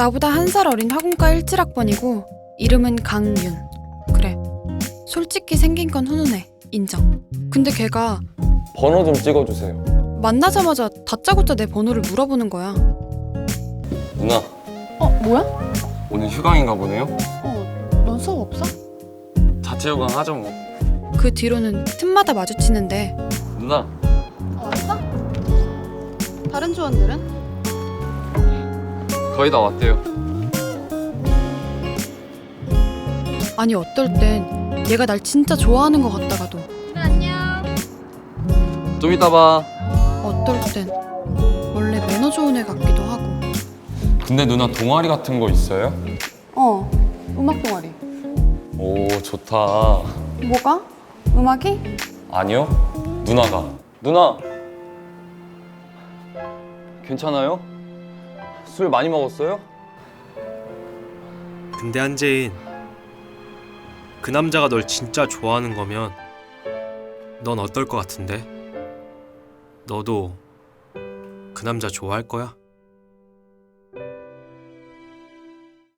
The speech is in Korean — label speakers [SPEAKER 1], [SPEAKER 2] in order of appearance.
[SPEAKER 1] 나보다 한 살 어린 학원과 17학번이고 이름은 강윤. 그래. 솔직히 생긴 건 훈훈해. 인정. 근데 걔가
[SPEAKER 2] 번호 좀 찍어주세요.
[SPEAKER 1] 만나자마자 다짜고짜 내 번호를 물어보는 거야.
[SPEAKER 2] 누나,
[SPEAKER 1] 어, 뭐야?
[SPEAKER 2] 오늘 휴강인가 보네요?
[SPEAKER 1] 어, 넌 수업 없어?
[SPEAKER 2] 자체 휴강 하죠 뭐.
[SPEAKER 1] 그 뒤로는 틈마다 마주치는데
[SPEAKER 2] 누나,
[SPEAKER 1] 어, 왔어? 다른 조원들은?
[SPEAKER 2] 거의 다 왔대요.
[SPEAKER 1] 아니 어떨 땐 얘가 날 진짜 좋아하는 것 같다가도
[SPEAKER 2] 좀 이따 봐.
[SPEAKER 1] 어떨 땐 원래 매너 좋은 애 같기도 하고
[SPEAKER 2] 근데 누나 동아리 같은 거 있어요?
[SPEAKER 1] 어 음악 동아리
[SPEAKER 2] 오, 좋다.
[SPEAKER 1] 뭐가? 음악이?
[SPEAKER 2] 아니요, 누나가. 누나, 괜찮아요? 술 많이 먹었어요?
[SPEAKER 3] 근데 한재인 그 남자가 널 진짜 좋아하는 거면 넌 어떨 것 같은데? 너도 그 남자 좋아할 거야?